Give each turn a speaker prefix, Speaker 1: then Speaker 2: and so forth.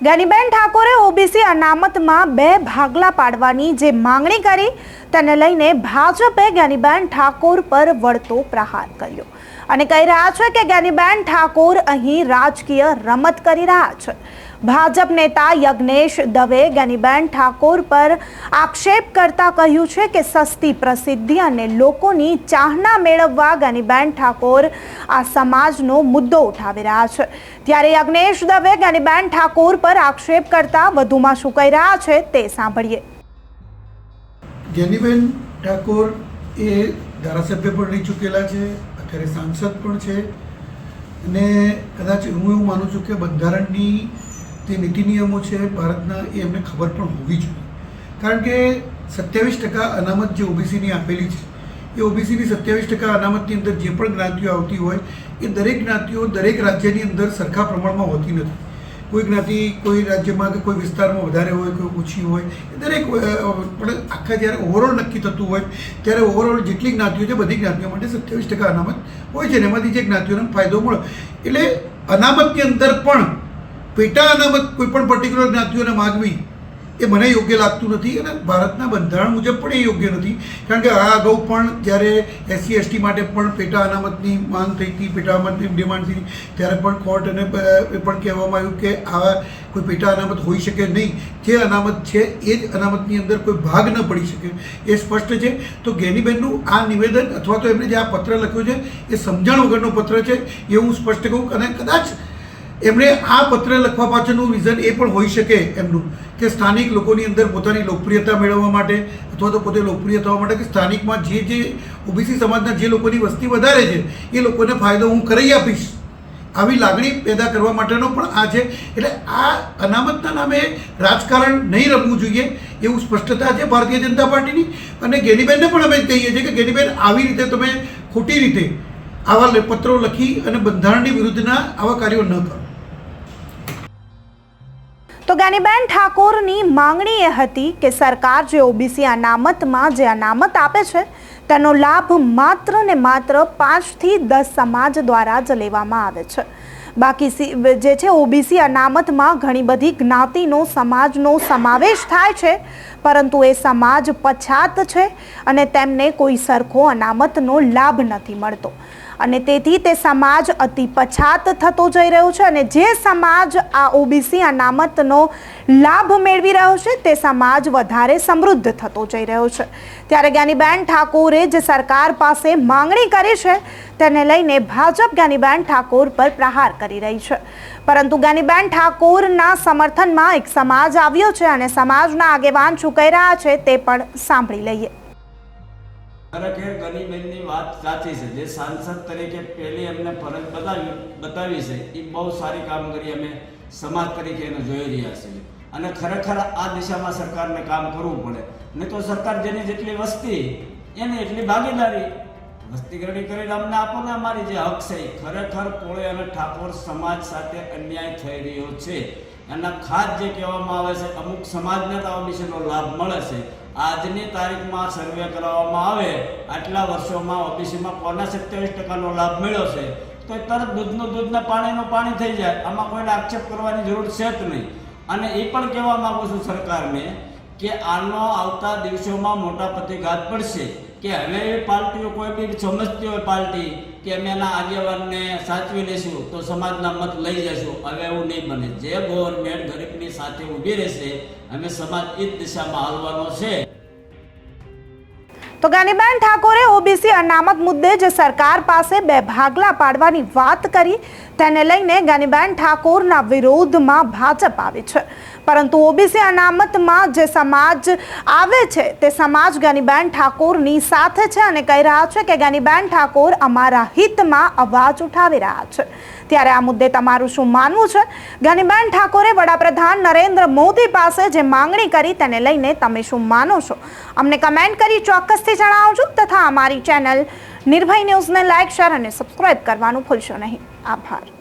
Speaker 1: જ્ઞાનીબેન ઠાકોરે ઓબીસી અનામતમાં બે ભાગલા પાડવાની જે માંગણી કરી તેને લઈને ભાજપે જ્ઞાનીબેન ઠાકોર પર વળતો પ્રહાર કર્યો. અને કહી રહ્યા છે કે જ્ઞાનીબેન ઠાકોર અહીં રાજકીય રમત કરી રહ્યા છે. ભાજપ નેતા યજ્ઞેશ દવે જ્ઞાનીબેન ઠાકોર પર આક્ષેપ કરતા કહ્યું છે કે સસ્તી પ્રસિદ્ધિ અને લોકોની ચાહના મેળવવા જ્ઞાનીબેન ઠાકોર આ સમાજનો મુદ્દો ઉઠાવી રહ્યા છે. ત્યારે યજ્ઞેશ દવે જ્ઞાનીબેન ઠાકોર પર આક્ષેપ કરતા વધુમાં શું કહી રહ્યા છે તે સાંભળીએ.
Speaker 2: જેનીબેન ઠાકોર એ ધારાસભ્ય પણ રહી ચૂકેલા છે, અત્યારે સાંસદ પણ છે. અને કદાચ હું એવું માનું છું કે બંધારણની જે નીતિ નિયમો છે ભારતના એ એમને ખબર પણ હોવી જોઈએ. કારણ કે સત્યાવીસ ટકા અનામત જે ઓબીસીની આપેલી છે, એ ઓબીસીની સત્યાવીસ ટકા અનામતની અંદર જે પણ જ્ઞાતિઓ આવતી હોય, એ દરેક જ્ઞાતિઓ દરેક રાજ્યની અંદર સરખા પ્રમાણમાં હોતી નથી. કોઈ જ્ઞાતિ, કોઈ રાજ્યમાં કે કોઈ વિસ્તારમાં વધારે હોય, કોઈ ઓછી હોય દરેક પણ આખા જ્યારે ઓવરઓલ નક્કી થતું હોય, ત્યારે ઓવરઓલ જેટલી જ્ઞાતિઓ છે, બધી જ્ઞાતિઓ માટે સત્યાવીસ ટકા અનામત હોય છે એમાંથી જે જ્ઞાતિઓને ફાયદો મળે. એટલે અનામતની અંદર પણ પેટા અનામત કોઈ પણ પર્ટિક્યુલર જ્ઞાતિઓને માગવી એ મને યોગ્ય લાગતું નથી અને ભારતના બંધારણ મુજબ પણ એ યોગ્ય નથી. કારણ કે આ અગાઉ પણ જ્યારે એસસી, એસટી માટે પણ પેટા અનામતની માંગ થઈ હતી, પેટા અનામતની ડિમાન્ડ થઈ ત્યારે પણ કોર્ટ અને એ પણ કહેવામાં આવ્યું કે આવા કોઈ પેટા અનામત હોઈ શકે નહીં. જે અનામત છે એ જ અનામતની અંદર કોઈ ભાગ ન પડી શકે. એ સ્પષ્ટ છે. તો ગેનીબેનનું આ નિવેદન અથવા તો એમણે જે આ પત્ર લખ્યો છે, એ સમજણ વગરનો પત્ર છે એ હું સ્પષ્ટ કહું અને કદાચ એમણે આ પત્ર લખવા પાછળનું રીઝન એ પણ હોઈ શકે એમનું કે સ્થાનિક લોકોની અંદર પોતાની લોકપ્રિયતા મેળવવા માટે અથવા તો પોતે લોકપ્રિય થવા માટે કે સ્થાનિકમાં જે જે ઓબીસી સમાજના જે લોકોની વસ્તી વધારે છે, એ લોકોને ફાયદો હું કરી આપીશ. આવી લાગણી પેદા કરવા માટેનો પણ આ છે. એટલે આ અનામતના નામે રાજકારણ નહીં રમવું જોઈએ એવું સ્પષ્ટતા છે ભારતીય જનતા પાર્ટીની. અને ગેનીબેનને પણ અમે કહીએ છીએ કે ગેનીબેન, આવી રીતે તમે ખોટી રીતે આવા પત્રો લખી અને બંધારણની વિરુદ્ધના આવા કાર્યો ન કરો.
Speaker 1: તો ઠાકોરની માંગણી એ હતી કે સરકાર જે ઓબીસી અનામતમાં જે અનામત આપે છે, તેનો લાભ માત્ર ને માત્ર પાંચથી દસ સમાજ દ્વારા જ લેવામાં આવે છે. બાકી જે છે ઓબીસી અનામતમાં ઘણી બધી જ્ઞાતિનો, સમાજનો સમાવેશ થાય છે, પરંતુ એ સમાજ પછાત છે અને તેમને કોઈ સરખો અનામતનો લાભ નથી મળતો. અને તેથી તે સમાજ અતિ પછાત થતો જઈ રહ્યો છે અને જે સમાજ આ ઓબીસી અનામતનો લાભ મેળવી રહ્યો છે, તે સમાજ વધારે સમૃદ્ધ થતો જઈ રહ્યો છે. ત્યારે જ્ઞાનીબેન ઠાકોરે જે સરકાર પાસે માંગણી કરી છે, તેને લઈને ભાજપ જ્ઞાનીબેન ઠાકોર પર પ્રહાર કરી રહી છે. પરંતુ જ્ઞાનીબેન ઠાકોરના સમર્થનમાં એક સમાજ આવ્યો છે અને સમાજના આગેવાન કહી રહ્યા છે, તે પણ સાંભળી લઈએ.
Speaker 3: ખરેખર ગનીબેનની વાત સાચી છે. જે સાંસદ તરીકે પહેલી એમને ફરજ બતાવી બતાવી છે એ બહુ સારી કામગીરી અમે સમાજ તરીકે એને જોઈ રહ્યા છીએ. અને ખરેખર આ દિશામાં સરકારને કામ કરવું પડે. નહીં તો સરકાર જેની જેટલી વસ્તી, એની એટલી ભાગીદારી. વસ્તી ગણતરી કરીને અમને આપો ને અમારી જે હક છે એ ખરેખર કોળે અને ઠાકોર સમાજ સાથે અન્યાય થઈ રહ્યો છે. એના ખાસ જે કહેવામાં આવે છે, અમુક સમાજને તો આ વિશેનો લાભ મળે છે. આજની તારીખમાં સર્વે કરવામાં આવે, આટલા વર્ષોમાં ઓબીસીમાં કોના સત્યાવીસ ટકાનો લાભ મળ્યો છે. તો એ તરત દૂધનું દૂધને પાણીનું પાણી થઈ જાય. આમાં કોઈને આક્ષેપ કરવાની જરૂર છે જ નહીં. અને એ પણ કહેવા માગું છું સરકારને કે આનો આવતા દિવસોમાં મોટા પ્રતિઘાત પડશે. કે હવે પાર્ટીઓ કોઈ બી સમજતી હોય પાર્ટી કે અમે એના આગેવાનને સાચવી લઈશું, તો સમાજના મત લઈ જશું. હવે એવું નહીં બને. જે ગવર્મેન્ટ ગરીબની સાથે ઊભી રહેશે, અમે સમાજ એ જ દિશામાં હાલવાનો છે.
Speaker 1: તો ગાનીબેન ઠાકોરે ઓબીસી અનામત મુદ્દે જે સરકાર પાસે બે ભાગલા પાડવાની વાત કરી. તેને લઈને જ્ઞાનીબેન ઠાકોરના વિરોધમાં ભાજપ આવે છે. પરંતુ ઓબીસી અનામતમાં જે સમાજ આવે છે, તે સમાજ ગાનીબેન ઠાકોરની સાથે છે અને કહી રહ્યા છે કે ગાનીબેન ઠાકોર અમારા હિતમાં અવાજ ઉઠાવી રહ્યા છે. ત્યારે આ મુદ્દે તમારું શું માનવું છે? જ્ઞાનીબેન ઠાકોરે વડાપ્રધાન નરેન્દ્ર મોદી પાસે જે માંગણી કરી તેને લઈને તમે શું માનો છો? અમને કમેન્ટ કરી ચોક્કસથી જણાવજો તથા અમારી ચેનલ નિર્ભય ન્યૂઝને લાઇક શેર અને સબસ્ક્રાઇબ કરવાનું ભૂલશો નહીં. આભાર.